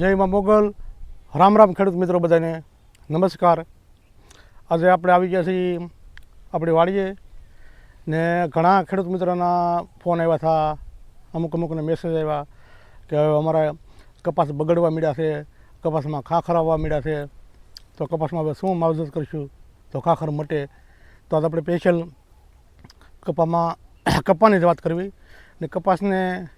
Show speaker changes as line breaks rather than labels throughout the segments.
જય મા મોગલ. રામ રામ ખેડૂત મિત્રો બધાને. નમસ્કાર. આજે આપણે આવી ગયા છીએ આપણી વાડીએ ને ઘણા ખેડૂત મિત્રોના ફોન આવ્યા હતા અમુક અમુકને મેસેજ આવ્યા કે હવે અમારા કપાસ બગડવા મળ્યા છે, કપાસમાં ખાખર આવવા મળ્યા છે. તો કપાસમાં હવે શું માવજત કરીશું? તો ખાખર મટે. તો આજે આપણે સ્પેશિયલ કપામાં કપાની જ વાત કરવી. ને કપાસને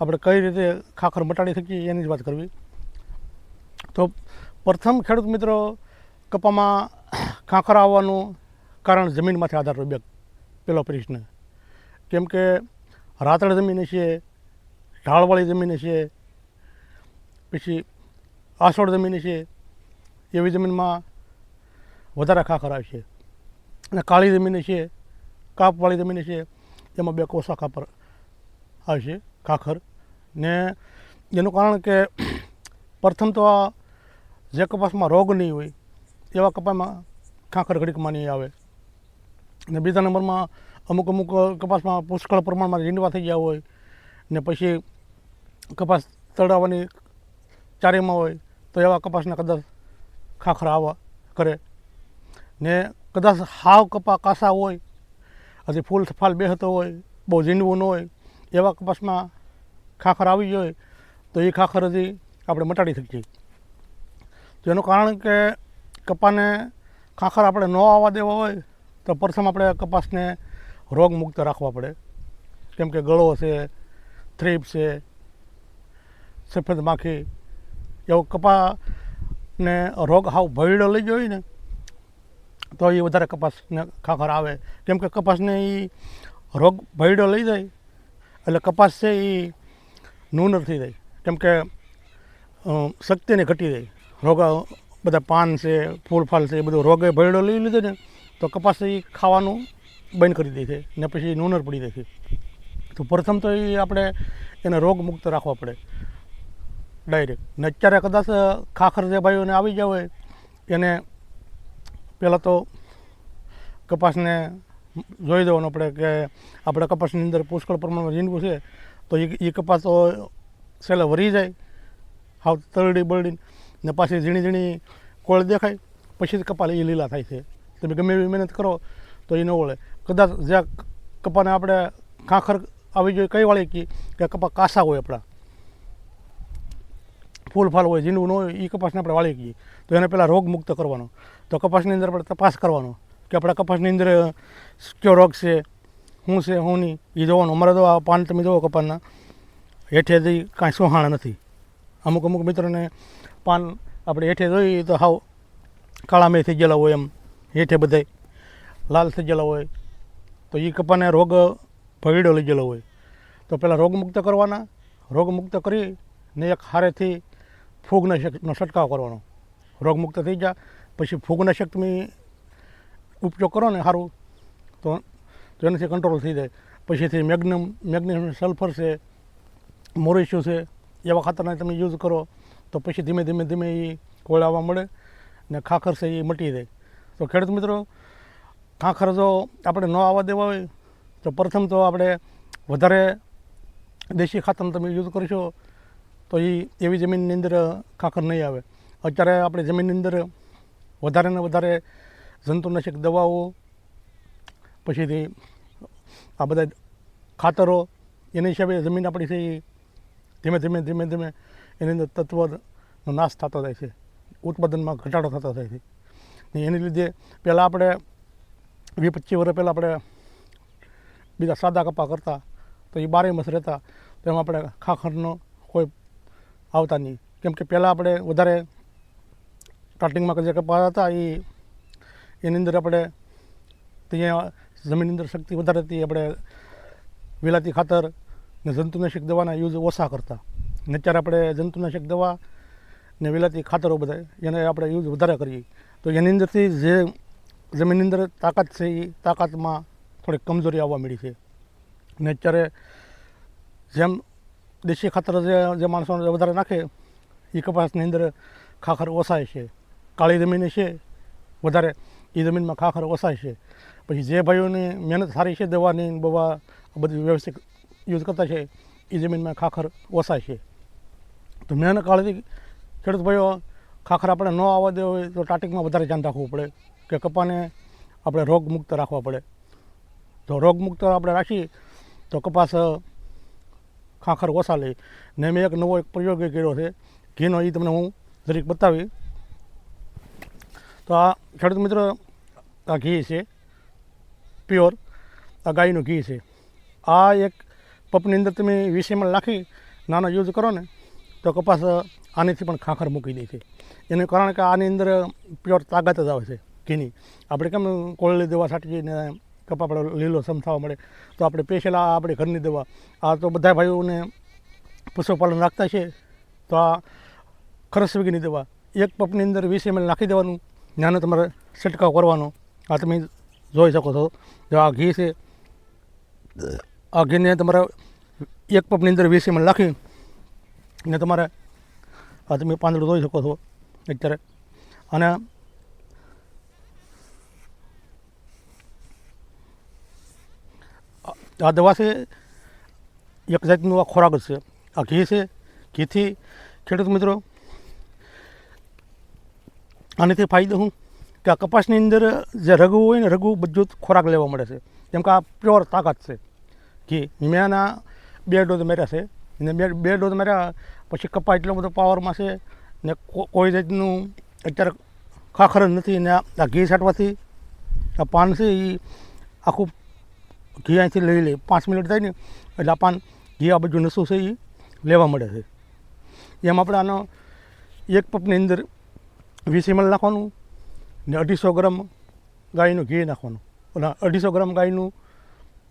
આપણે કઈ રીતે ખાખર મટાડી શકીએ એની જ વાત કરવી. તો પ્રથમ ખેડૂત મિત્રો કપામાં ખાખર આવવાનું કારણ જમીનમાંથી આધાર રહ્યો બે. પહેલો પ્રશ્ન, કેમ કે રાતળ જમીન છે ઢાળવાળી જમીન છે પછી આસોડ જમીન છે એવી જમીનમાં વધારે ખાખર આવશે. અને કાળી જમીન છે કાપવાળી જમીન છે એમાં બે કોસા ખાપર આવશે, ખાખર. ને એનું કારણ કે પ્રથમ તો આ જે કપાસમાં રોગ નહીં હોય, એવા કપાસમાં ખાખર ઘડીકમાં નહીં આવે. ને બીજા નંબરમાં અમુક અમુક કપાસમાં પુષ્કળ પ્રમાણમાં રીંડવા થઈ ગયા હોય, ને પછી કપાસ તળાવવાની ચારીમાં હોય, તો એવા કપાસના કદાચ ખાખર આવવા કરે. ને કદાચ હાવ કપા કાસા હોય, હજી ફૂલ ફાલ બેહતો હોય, બહુ ઝીંડવું ન હોય, એવા કપાસમાં ખાખર આવી હોય, તો એ ખાખર હજી આપણે મટાડી શકીએ. એનું કારણ કે કપાને ખાખર આપણે ન આવવા દેવા હોય, તો પ્રથમ આપણે કપાસને રોગમુક્ત રાખવા પડે. કેમ કે ગળો છે, થ્રીપ છે, સફેદ માખી, એવો કપાને રોગ હાવ ભયડો લઈ ગયો ને, તો એ વધારે કપાસને ખાખર આવે. કેમ કે કપાસને એ રોગ ભયડો લઈ જાય, એટલે કપાસ છે એ નૂનર થઈ જાય. કેમ કે શક્તિને ઘટી જાય. રોગ બધા પાન છે ફૂલ ફાલ છે, એ બધું રોગે ભયડો લઈ લીધો ને, તો કપાસ એ ખાવાનું બંધ કરી દે છે ને પછી નૂનર પડી જાય છે. તો પ્રથમ તો એ આપણે એને રોગ મુક્ત રાખવા પડે. ડાયરેક્ટ ને અત્યારે કદાચ ખાખર જે ભાઈઓને આવી ગયા હોય, એને પહેલાં તો કપાસને જોઈ દેવાનું આપણે કે આપણે કપાસની અંદર પુષ્કળ પ્રમાણમાં ઝીંડવું છે તો એ એ કપાસ તો છેલ્લે વરી જાય. હાવ તરડી બરડી ને પાછી ઝીણી ઝીણી કોળ દેખાય, પછી જ કપાલ એ લીલા થાય છે. તમે ગમે એવી મહેનત કરો તો એ ન ઓળે. કદાચ જ્યાં કપાને આપણે ખાખર આવી જોઈએ કઈ વાળી કી કે કપા કાસા હોય આપણા. ફૂલ ફાલ હોય ઝીંડું ન હોય એ કપાસને આપણે વાળી કહીએ તો એને પહેલાં રોગ મુક્ત કરવાનો. તો કપાસની અંદર આપણે તપાસ કરવાનો કે આપણા કપાસની અંદર કયો રોગ છે? શું છે શું નહીં. એ જોવાનું. અમારે તો આ પાન તમે જોવો કપાનના હેઠેથી કાંઈ સોહાણ નથી. અમુક અમુક મિત્રોને પાન આપણે હેઠે જોઈએ તો હાવ કાળા મેં થઈ ગયેલા હોય એમ. હેઠે બધાય લાલ થઈ ગયેલા હોય. તો એ કપાને રોગ ભયડો લઈ ગયેલો હોય. તો પહેલાં રોગમુક્ત કરવાના. રોગમુક્ત કરી ને એક હારેથી ફૂગનાશકનો છંટકાવ કરવાનો. રોગમુક્ત થઈ જાય પછી ફૂગનાશક તમે ઉપયોગ કરો ને સારું તો તો એનાથી કંટ્રોલ થઈ જાય. પછીથી મેગ્નમ મેગ્નેશિયમ સલ્ફર છે મોરિસ્યુ છે, એવા ખાતરને તમે યુઝ કરો, તો પછી ધીમે ધીમે ધીમે એ કોળાવા મળે ને ખાખર છે એ મટી જાય. તો ખેડૂત મિત્રો, ખાખર જો આપણે ન આવવા દેવા હોય, તો પ્રથમ તો આપણે વધારે દેશી ખાતરનો તમે યુઝ કરશો તો એ એવી જમીનની અંદર ખાખર નહીં આવે. અત્યારે આપણે જમીનની અંદર વધારે ને વધારે જંતુનાશક દવાઓ પછીથી આ બધા ખાતરો એના હિસાબે જમીન આપણી છે એ ધીમે ધીમે ધીમે ધીમે એની અંદર તત્વનો નાશ થતો જાય છે. ઉત્પાદનમાં ઘટાડો થતો જાય છે. એની લીધે પહેલાં આપણે વીસ પચીસ વર્ષ પહેલાં આપણે બીજા સાદા કપા કરતા, તો એ બારે મસ રહેતા, તો એમાં આપણે ખાખરનો કોઈ આવતા નહીં. કેમ કે પહેલાં આપણે વધારે સ્ટાર્ટિંગમાં જે કપા હતા એ, એની અંદર આપણે ત્યાં જમીનની અંદર શક્તિ વધારે હતી, આપણે વિલાતી ખાતર ને જંતુનાશક દવાના યુઝ ઓછા કરતા. ને અત્યારે આપણે જંતુનાશક દવા ને વિલાતી ખાતરો બધા એને આપણે યુઝ વધારે કરીએ. તો એની અંદરથી જે જમીનની અંદર તાકાત છે એ તાકાતમાં થોડીક કમજોરી આવવા મળી છે. ને અત્યારે જેમ દેશી ખાતર જે જે માણસો વધારે નાખે એ કપાસની અંદર ખાખર ઓસાય છે. કાળી જમીન છે, વધારે એ જમીનમાં ખાખર ઓસાય છે. પછી જે ભાઈઓની મહેનત સારી છે દવાની બવા બધી વ્યવસ્થિત યુઝ કરતા છે, એ જમીનમાં ખાખર ઓછાય છે. તો મહેનત કાળથી ખેડૂત ભાઈઓ ખાખર આપણે ન આવવા દેવો હોય તો ટાટિકમાં વધારે ધ્યાન રાખવું પડે કે કપાને આપણે રોગમુક્ત રાખવા પડે. તો રોગમુક્ત આપણે રાખીએ તો કપાસ ખાખર ઓછા લે. ને મેં એક નવો એક પ્રયોગ કર્યો છે. ઘીનો એ તમને હું જરીક બતાવી તો આ ખેડૂત મિત્રો, આ ઘી છે. પ્યોર આ ગાયનું ઘી છે. આ એક પપની અંદર તમે વીસ એમએલ નાખી નાનો યુઝ કરો ને, તો કપાસ આનેથી પણ ખાખર મૂકી દે છે. એનું કારણ કે આની અંદર પ્યોર તાકાત જ આવે છે ઘીની. આપણે કેમ કોળલી દવા છાંટીને કપા આપણે લીલો સમ થવા મળે, તો આપણે પેશેલા આપણે ઘરની દવા. આ તો બધા ભાઈઓને પશુપાલન રાખતા છે, તો આ ખરસ વીગીની દવા. એક પપની અંદર વીસ એમએલ નાખી દેવાનું, નાનો તમારે છંટકાવ કરવાનો. આ તમે જોઈ શકો છો. જો આ ઘી છે, આ ઘીને તમારે એક પપની અંદર વીસ એમએલ નાખી ને તમારે આ તમે પાંદડું જોઈ શકો છો અત્યારે. અને આ દવા છે, એક જાતનું આ ખોરાક છે. આ ઘી છે, ઘીથી ખેડૂત મિત્રો, આનાથી ફાયદો શું? કે આ કપાસની અંદર જે રઘુ હોય ને રઘુ બધું જ ખોરાક લેવા મળે છે. જેમ કે આ પ્યોર તાકાત છે. ઘી મેં બે ડોઝ માર્યા છે ને બે બે ડોઝ માર્યા પછી કપા એટલો બધો પાવરમાં છે ને કોઈ જાતનું અત્યારે ખાખર જ નથી ને આ આ ઘી છાંટવાથી આ પાન છે એ આખું ઘી અહીંથી લઈ લે. પાંચ મિનિટ થાય ને એટલે આ પાન ઘી આ બધું નસું છે એ લેવા મળે છે. એમ આપણે આનો એક પપની અંદર વીસ એમએલ નાખવાનું ને અઢીસો ગ્રામ ગાયનું ઘી નાખવાનું. અને અઢીસો ગ્રામ ગાયનું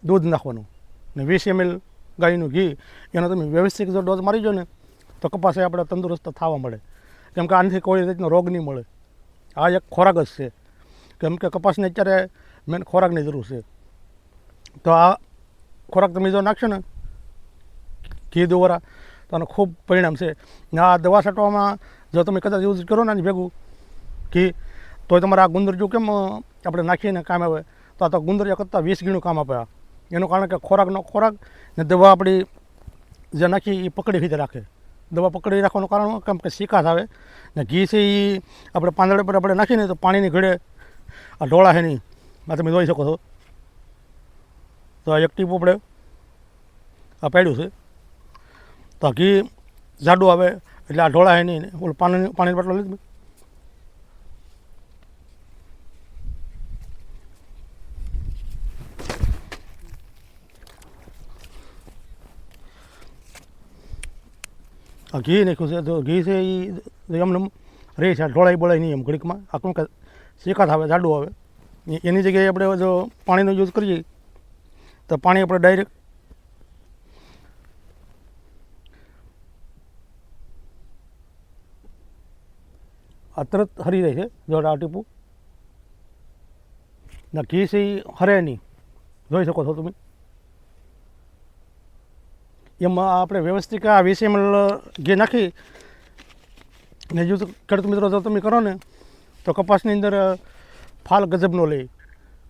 દૂધ નાખવાનું. ને વીસ એમએલ ગાયનું ઘી. એનો તમે વ્યવસ્થિત જો ડોઝ મારી જો ને, તો કપાસે આપણે તંદુરસ્ત થવા મળે. કેમ કે આનાથી કોઈ રીતનો રોગ નહીં મળે. આ એક ખોરાક જ છે. કેમ કે કપાસને અત્યારે મેન ખોરાકની જરૂર છે. તો આ ખોરાક તમે જો નાખશો ને, ઘી દોરા તો આનું ખૂબ પરિણામ છે. ને આ દવા છાંટવામાં જો તમે કદાચ યુઝ કરો ને ભેગું, ઘી તો તમારે આ ગુંદર કેમ અ, આપણે નાખીને કામ આવે? તો આ તો ગુંદરિયા કરતાં વીસ ગીણું કામ આપે એનું કારણ કે ખોરાકનો ખોરાક ને દવા આપણી જે નાખી એ પકડી રીતે રાખે. દવા પકડી રાખવાનું કારણ કેમ કે શિકાસ આવે ને ઘી છે એ આપણે પાંદડે પર આપણે નાખીને તો પાણીની ઘડે આ ઢોળા છે નહીં આ તમે જોઈ શકો છો. તો આ એક ટીપ આપણે આ પાડ્યું છે. તો આ ઘી જાડું આવે એટલે આ ઢોળા છે નહીં ઓલું પાણી પાણીની બાટલો લીધી આ ઘી નાખ્યું છે. તો ઘી છે એ એમને રહે છે ઢોળાઈ બોળાય નહીં એમ ઘડીકમાં. આખું કે શેકાત આવે, જાડું આવે. એની જગ્યાએ આપણે જો પાણીનો યુઝ કરીએ, તો પાણી આપણે ડાયરેક્ટ આ હરી જાય છે, જો આ ટીપું. ના, ઘી છે એ હરે નહીં. જોઈ શકો છો તમે. એમાં આપણે વ્યવસ્થિત આ વીસ એમએલ ઘી નાખી ને જો ખેડૂત મિત્રો, જો તમે કરો ને, તો કપાસની અંદર ફાલ ગજબનો લે.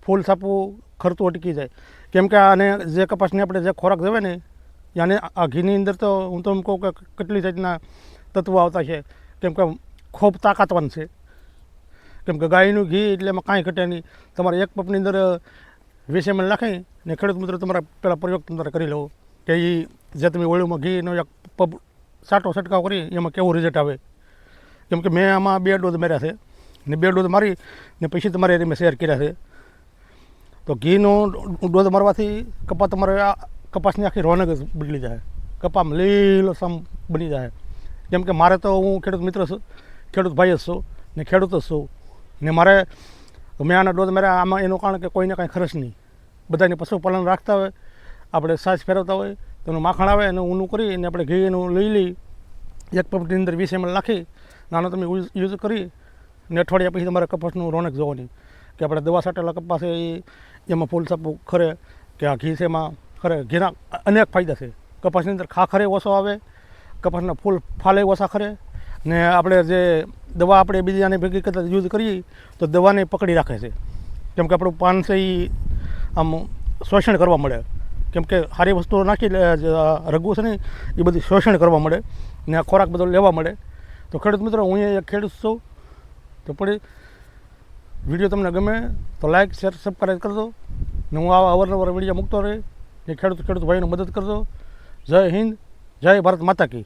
ફૂલ છાપવું ખરતું અટકી જાય. કેમ કે આને જે કપાસની આપણે જે ખોરાક દેવે ને આને આ ઘીની અંદર તો હું તો એમ કહું કે કેટલી જાતના તત્વો આવતા છે. કેમ કે ખૂબ તાકાતવાન છે. કેમ કે ગાયનું ઘી એટલે એમાં કાંઈ ઘટે નહીં. તમારે એક પપની અંદર વીસ એમએલ નાખી ને ખેડૂત મિત્રો તમારા પહેલાં પ્રયોગ તમારે કરી લો કે એ જે તમે ઓળીમાં ઘીનો એક પબ સાટો છંટકાવ કરી, એમાં કેવું રિઝલ્ટ આવે? કેમ કે મેં આમાં બે ડોઝ માર્યા છે. ને બે ડોઝ મારી, ને પછી તમારે એને મેં શેર કર્યા છે. તો ઘીનો ડોઝ મારવાથી કપા તમારે આ કપાસની આખી રોનક બદલી જાય. કપામાં લીલો સમ બની જાય. કેમ કે મારે તો હું ખેડૂત મિત્ર છું, ખેડૂત ભાઈ જ છું, ને ખેડૂત જ છું. ને મારે મેં આના ડોઝ માર્યા, આમાં એનું કારણ કે કોઈને કાંઈ ખર્ચ નહીં. બધાને પશુપાલન રાખતા હોય, આપણે સાજ ફેરવતા હોય તો એનું માખણ આવે એને ઊનું કરી અને આપણે ઘી એનું લઈ લઈ એક પંપની અંદર વીસ એમએલ નાખી નાનો તમે યુઝ કરી ને અઠવાડિયા પછી તમારે કપાસનું રોનક જોવાની કે આપણે દવા છાંટેલા કપાસ એ એમાં ફૂલ સાપું ખરે કે આ ઘી છે એમાં ખરે ઘીના અનેક ફાયદા છે. કપાસની અંદર ખાખરે ઓછો આવે, કપાસના ફૂલ ફાલે ઓછા ખરે ને આપણે જે દવા આપણે બીજી આની ભેગી કરતા યુઝ કરીએ તો દવાને પકડી રાખે છે. કેમ કે આપણું પાન છે એ આમ શોષણ કરવા મળે. કેમ કે સારી વસ્તુઓ નાખી રઘુ છે ને, એ બધી શોષણ કરવા મળે ને આ ખોરાક બધો લેવા મળે. તો ખેડૂત મિત્રો, હું એ ખેડૂત છું. તો પડી, વીડિયો તમને ગમે તો લાઇક શેર સબસ્ક્રાઈબ કરજો. ને હું આવા અવારનવાર વીડિયો મૂકતો રહે. એ ખેડૂત ખેડૂત ભાઈને મદદ કરજો. જય હિન્દ, જય ભારત માતા કી.